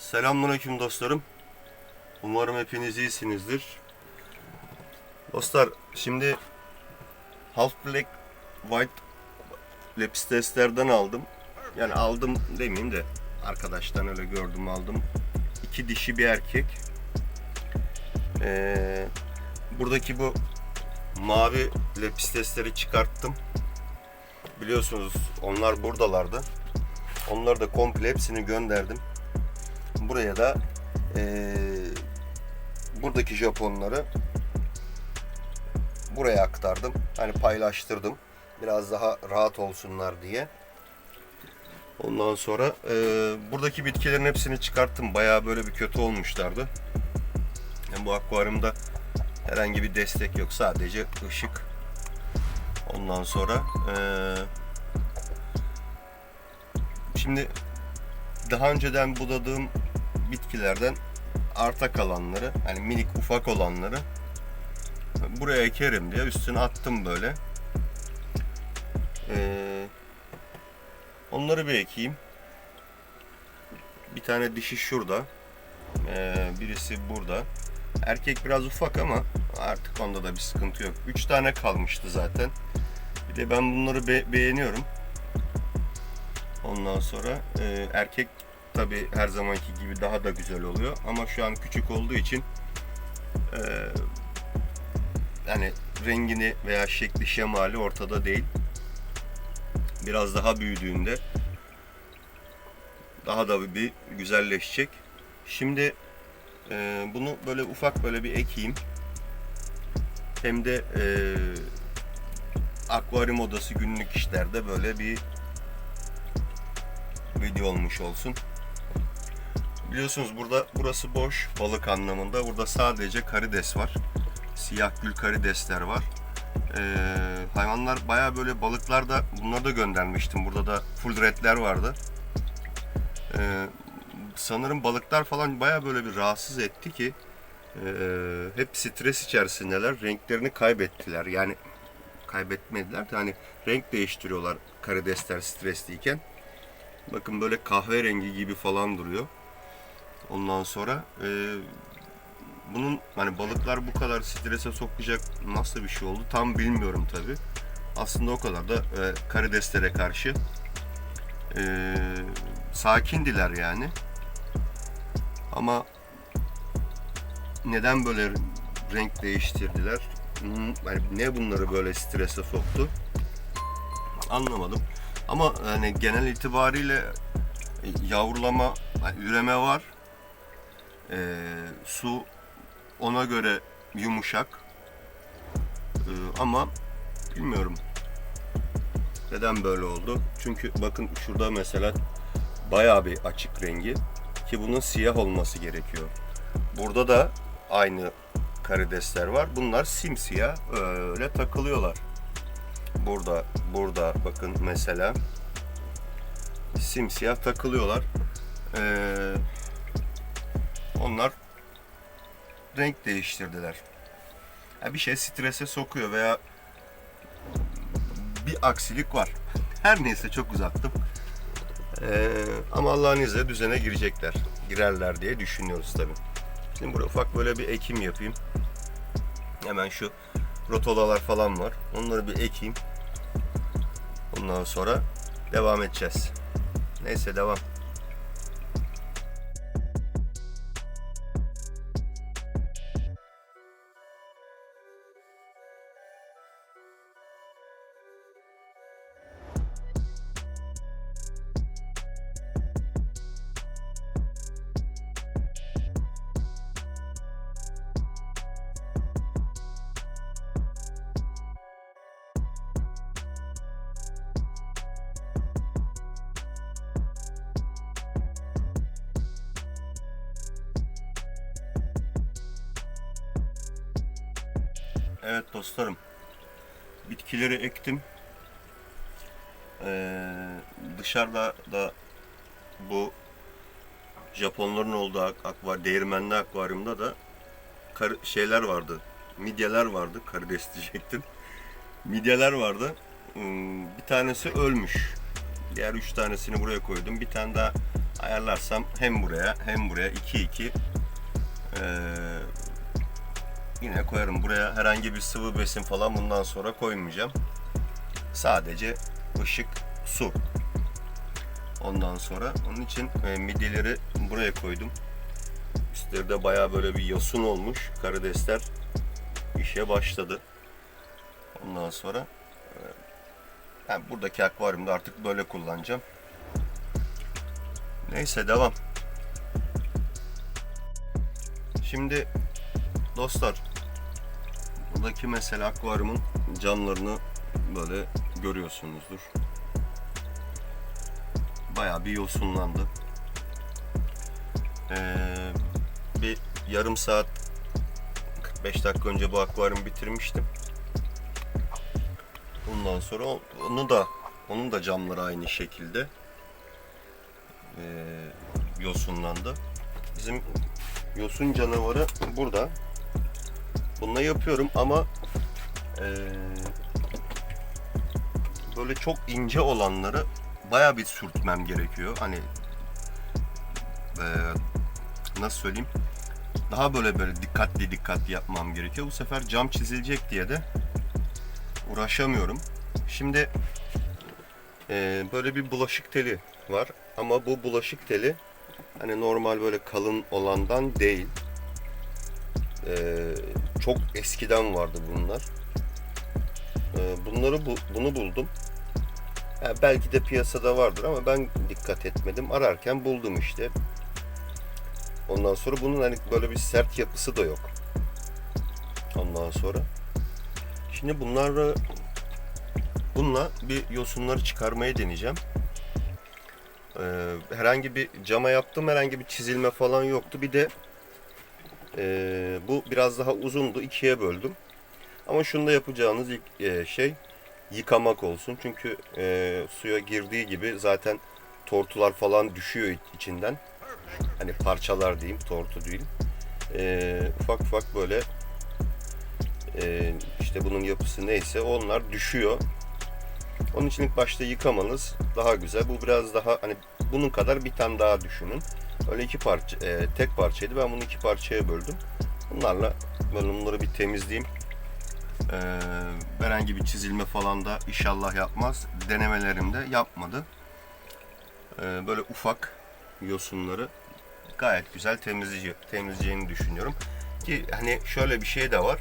Selamünaleyküm dostlarım. Umarım hepiniz iyisinizdir. Dostlar şimdi Half Black White Leps testlerden aldım. Yani aldım demeyeyim de arkadaştan öyle gördüm aldım. İki dişi bir erkek. Ee, buradaki bu mavi lepis testleri çıkarttım. Biliyorsunuz onlar buradalardı. Onları da komple hepsini gönderdim. Buraya da eee, buradaki Japonları buraya aktardım. Hani paylaştırdım. Biraz daha rahat olsunlar diye. Ondan sonra eee, buradaki bitkilerin hepsini çıkarttım. Bayağı böyle bir kötü olmuşlardı. Yani bu akvaryumda herhangi bir destek yok. Sadece ışık. Ondan sonra eee, şimdi daha önceden budadığım bitkilerden arta kalanları hani minik ufak olanları buraya ekerim diye üstüne attım böyle. Ee, onları bir ekeyim. Bir tane dişi şurada. Ee, birisi burada. Erkek biraz ufak ama artık onda da bir sıkıntı yok. Üç tane kalmıştı zaten. Bir de ben bunları be- beğeniyorum. Ondan sonra e, erkek tabi her zamanki gibi daha da güzel oluyor ama şu an küçük olduğu için e, yani rengini veya şekli şemali ortada değil. Biraz daha büyüdüğünde daha da bir güzelleşecek. Şimdi e, bunu böyle ufak böyle bir ekeyim. Hem de e, akvaryum odası günlük işlerde böyle bir video olmuş olsun. Biliyorsunuz burada burası boş balık anlamında. Burada sadece karides var. Siyah gül karidesler var. Ee, hayvanlar baya böyle balıklar da bunları da göndermiştim. Burada da full redler vardı. Ee, sanırım balıklar falan baya böyle bir rahatsız etti ki e, hep stres içerisindeler. Renklerini kaybettiler. Yani kaybetmediler de hani renk değiştiriyorlar karidesler stresliyken. Bakın böyle kahverengi gibi falan duruyor. Ondan sonra e, bunun hani balıklar bu kadar strese sokacak nasıl bir şey oldu tam bilmiyorum tabi. Aslında o kadar da e, karideslere karşı e, sakindiler yani. Ama neden böyle renk değiştirdiler? Hmm, Yani ne bunları böyle strese soktu? Anlamadım. Ama hani genel itibariyle yavrulama, yani üreme var. Ee, su ona göre yumuşak. Ee, ama bilmiyorum neden böyle oldu. Çünkü bakın şurada mesela bayağı bir açık rengi ki bunun siyah olması gerekiyor. Burada da aynı karidesler var. Bunlar simsiyah öyle takılıyorlar. Burada burada bakın mesela simsiyah takılıyorlar. Ee, onlar renk değiştirdiler. Ya bir şey strese sokuyor veya bir aksilik var. Her neyse çok uzattım. Ee, ama Allah'ın izniyle düzene girecekler. Girerler diye düşünüyoruz tabii. Şimdi burada ufak böyle bir ekim yapayım. Hemen şu rotolalar falan var. Onları bir ekeyim. Ondan sonra devam edeceğiz. Neyse devam. Evet dostlarım. Bitkileri ektim. Ee, dışarıda da bu Japonların olduğu ak- akvar, değirmenli akvaryumda da kar- şeyler vardı. Midyeler vardı. Karides diyecektim. Midyeler vardı. Hmm, Bir tanesi ölmüş. Diğer üç tanesini buraya koydum. Bir tane daha ayarlarsam hem buraya hem buraya 2-2 ee, yine koyarım. Buraya herhangi bir sıvı besin falan bundan sonra koymayacağım. Sadece ışık, su. Ondan sonra onun için e, midyeleri buraya koydum. Üstleri de baya böyle bir yosun olmuş. Karidesler işe başladı. Ondan sonra e, yani buradaki akvaryumda artık böyle kullanacağım. Neyse devam. Şimdi dostlar buradaki mesela akvaryumun camlarını böyle görüyorsunuzdur. Bayağı bir yosunlandı. Ee, bir yarım saat 45 dakika önce bu akvaryumu bitirmiştim. Ondan sonra onu da onun da camları aynı şekilde ee, yosunlandı. Bizim yosun canavarı burada. Bununla yapıyorum ama ee, böyle çok ince olanları baya bir sürtmem gerekiyor. Hani ee, nasıl söyleyeyim? Daha böyle böyle dikkatli dikkatli yapmam gerekiyor. Bu sefer cam çizilecek diye de uğraşamıyorum. Şimdi ee, böyle bir bulaşık teli var ama bu bulaşık teli hani normal böyle kalın olandan değil. Ee, çok eskiden vardı bunlar. Ee, bunları bu, bunu buldum. Ha, belki de piyasada vardır ama ben dikkat etmedim. Ararken buldum işte. Ondan sonra bunun hani böyle bir sert yapısı da yok. Ondan sonra. Şimdi bunları bununla bir yosunları çıkarmaya deneyeceğim. Ee, herhangi bir cama yaptım, herhangi bir çizilme falan yoktu. Bir de ee, bu biraz daha uzundu, ikiye böldüm. Ama şunda yapacağınız ilk e, şey yıkamak olsun. Çünkü e, suya girdiği gibi zaten tortular falan düşüyor içinden. Hani parçalar diyeyim, tortu değil. E, ufak ufak böyle e, işte bunun yapısı neyse onlar düşüyor. Onun için ilk başta yıkamanız daha güzel. Bu biraz daha hani bunun kadar bir tane daha düşünün. Öyle iki parça, e, tek parçaydı. Ben bunu iki parçaya böldüm. Bunlarla ben bunları bir temizleyeyim. Ee, herhangi bir çizilme falan da inşallah yapmaz. Denemelerimde yapmadı. Ee, böyle ufak yosunları gayet güzel temizleyece temizleyeceğini düşünüyorum. Ki hani şöyle bir şey de var.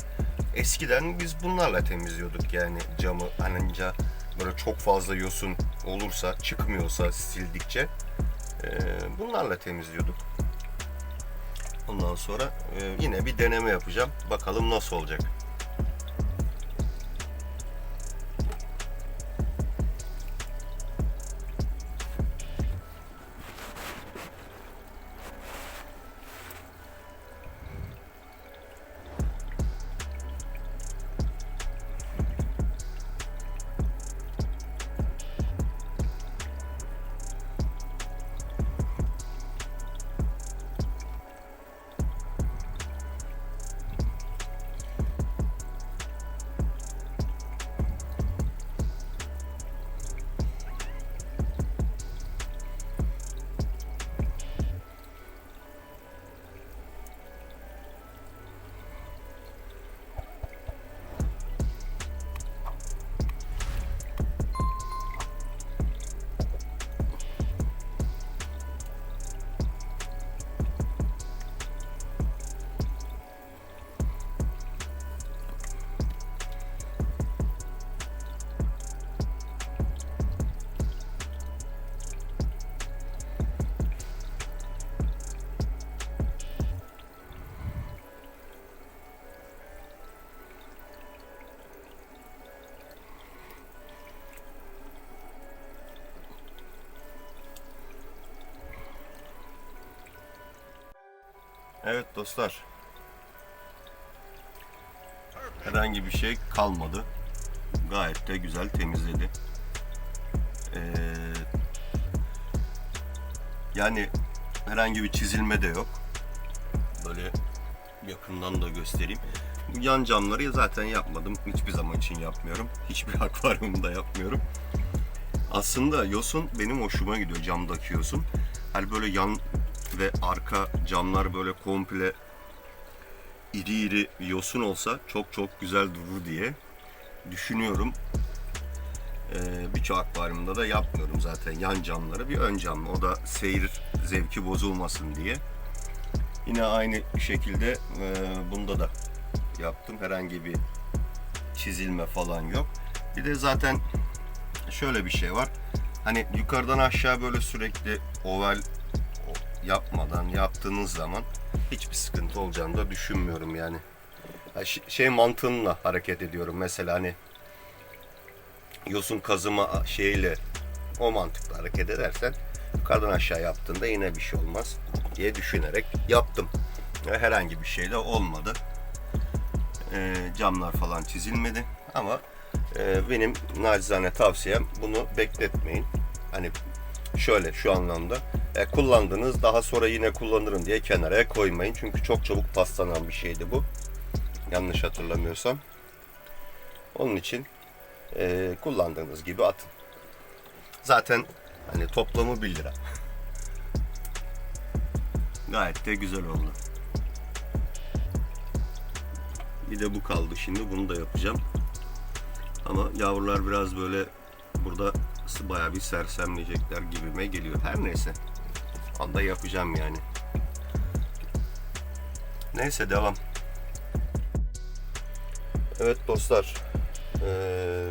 Eskiden biz bunlarla temizliyorduk yani camı anınca böyle çok fazla yosun olursa çıkmıyorsa sildikçe bunlarla temizliyorduk. Ondan sonra e, yine bir deneme yapacağım. Bakalım nasıl olacak. Evet dostlar. Herhangi bir şey kalmadı. Gayet de güzel temizledi. Ee, yani herhangi bir çizilme de yok. Böyle yakından da göstereyim. Yan camları zaten yapmadım. Hiçbir zaman için yapmıyorum. Hiçbir akvaryumda yapmıyorum. Aslında yosun benim hoşuma gidiyor camdaki yosun. Hani böyle yan ve arka camlar böyle komple iri iri yosun olsa çok çok güzel durur diye düşünüyorum. Ee, Birçok akvaryumda da yapmıyorum zaten yan camları bir ön cam. O da seyir zevki bozulmasın diye. Yine aynı şekilde e, bunda da yaptım. Herhangi bir çizilme falan yok. Bir de zaten şöyle bir şey var. Hani yukarıdan aşağı böyle sürekli oval yapmadan yaptığınız zaman hiçbir sıkıntı olacağını da düşünmüyorum yani. Şey mantığımla hareket ediyorum mesela hani yosun kazıma şeyiyle o mantıkla hareket edersen yukarıdan aşağı yaptığında yine bir şey olmaz diye düşünerek yaptım. Ve Herhangi bir şey de olmadı. Ee, camlar falan çizilmedi ama e, benim nacizane tavsiyem bunu bekletmeyin. Hani şöyle şu anlamda e, kullandınız daha sonra yine kullanırım diye kenara koymayın. Çünkü çok çabuk paslanan bir şeydi bu. Yanlış hatırlamıyorsam. Onun için e, kullandığınız gibi atın. Zaten hani toplamı 1 lira. Gayet de güzel oldu. Bir de bu kaldı şimdi. Bunu da yapacağım. Ama yavrular biraz böyle burada bayağı bir sersemleyecekler gibime geliyor. Her neyse. Anda yapacağım yani. Neyse devam. Evet dostlar. Ee,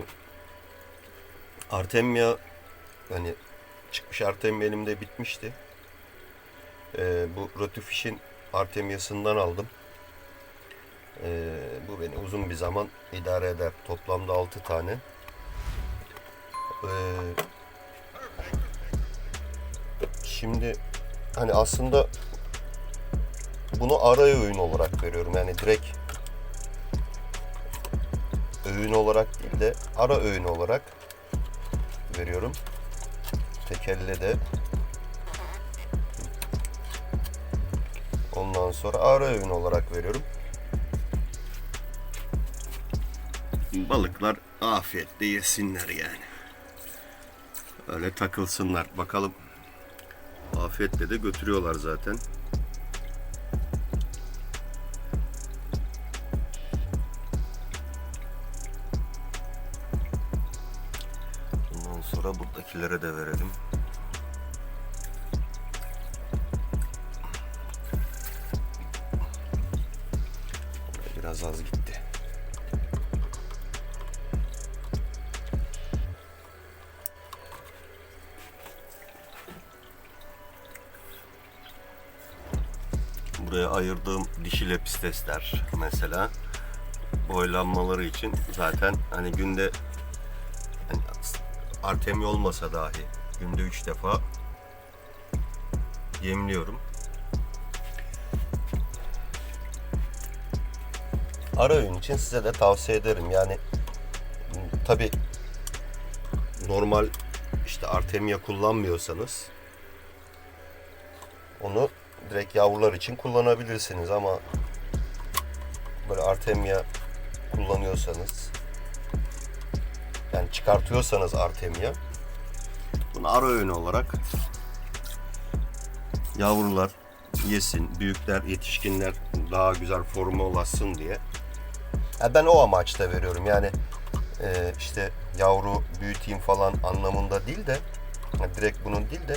Artemia hani çıkmış Artemia elimde bitmişti. Ee, bu Rotofish'in Artemia'sından aldım. Ee, bu beni uzun bir zaman idare eder. Toplamda 6 tane. Ee, şimdi hani aslında bunu ara öğün olarak veriyorum. Yani direkt öğün olarak değil de ara öğün olarak veriyorum. Tekelle de Ondan sonra ara öğün olarak veriyorum. Balıklar afiyetle yesinler yani. Öyle takılsınlar. Bakalım afiyetle de götürüyorlar zaten. Bundan sonra buradakilere de verelim. Biraz az gitti. Ayırdığım dişi lepistesler mesela boylanmaları için zaten hani günde hani artemi olmasa dahi günde 3 defa yemliyorum. Ara öğün için size de tavsiye ederim. Yani tabi normal işte Artemia kullanmıyorsanız onu direkt yavrular için kullanabilirsiniz ama böyle Artemia kullanıyorsanız yani çıkartıyorsanız Artemia bunu ara öğün olarak yavrular yesin, büyükler, yetişkinler daha güzel forma ulaşsın diye. Ya ben o amaçla veriyorum. Yani e, işte yavru büyüteyim falan anlamında değil de ya direkt bunun değil de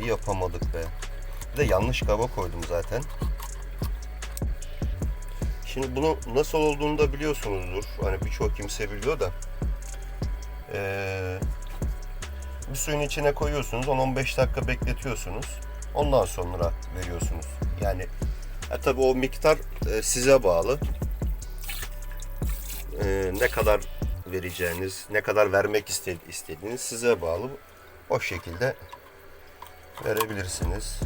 bir yapamadık be. Bir de yanlış kaba koydum zaten. Şimdi bunu nasıl olduğunu da biliyorsunuzdur. Hani birçok kimse biliyor da. Ee, bir suyun içine koyuyorsunuz. 10-15 dakika bekletiyorsunuz. Ondan sonra veriyorsunuz. Yani e, tabii o miktar e, size bağlı. E, ne kadar vereceğiniz, ne kadar vermek iste- istediğiniz size bağlı. O şekilde verebilirsiniz.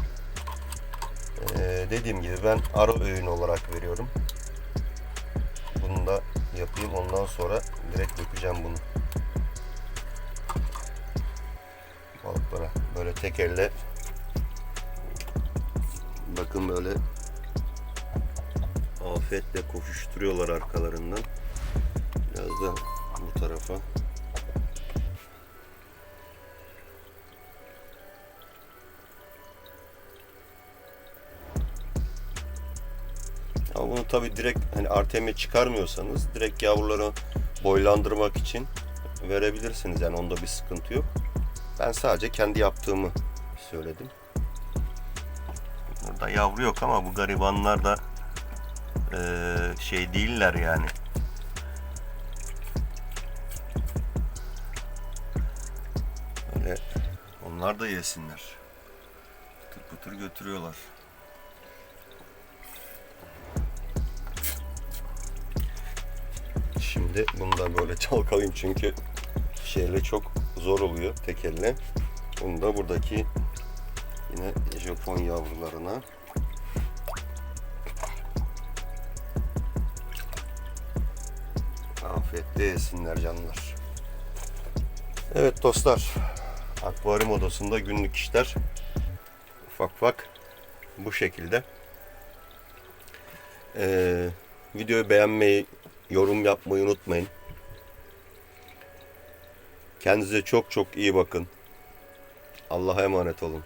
E, dediğim gibi ben ara öğün olarak veriyorum. Bunu da yapayım. Ondan sonra direkt dökeceğim bunu. Balıklara böyle tek elle bakın böyle afiyetle koşuşturuyorlar arkalarından. Biraz da bu tarafa. Tabi direkt hani Artem'e çıkarmıyorsanız direkt yavruları boylandırmak için verebilirsiniz. Yani onda bir sıkıntı yok. Ben sadece kendi yaptığımı söyledim. Burada yavru yok ama bu garibanlar da eee, şey değiller yani. Öyle onlar da yesinler. Pıtır pıtır götürüyorlar. Şimdi bunu da böyle çalkalayayım çünkü şeyle çok zor oluyor tek elle. Bunu da buradaki yine Japon yavrularına afiyetle yesinler canlar. Evet dostlar, akvaryum odasında günlük işler ufak ufak bu şekilde. Ee, videoyu beğenmeyi, yorum yapmayı unutmayın. Kendinize çok çok iyi bakın. Allah'a emanet olun.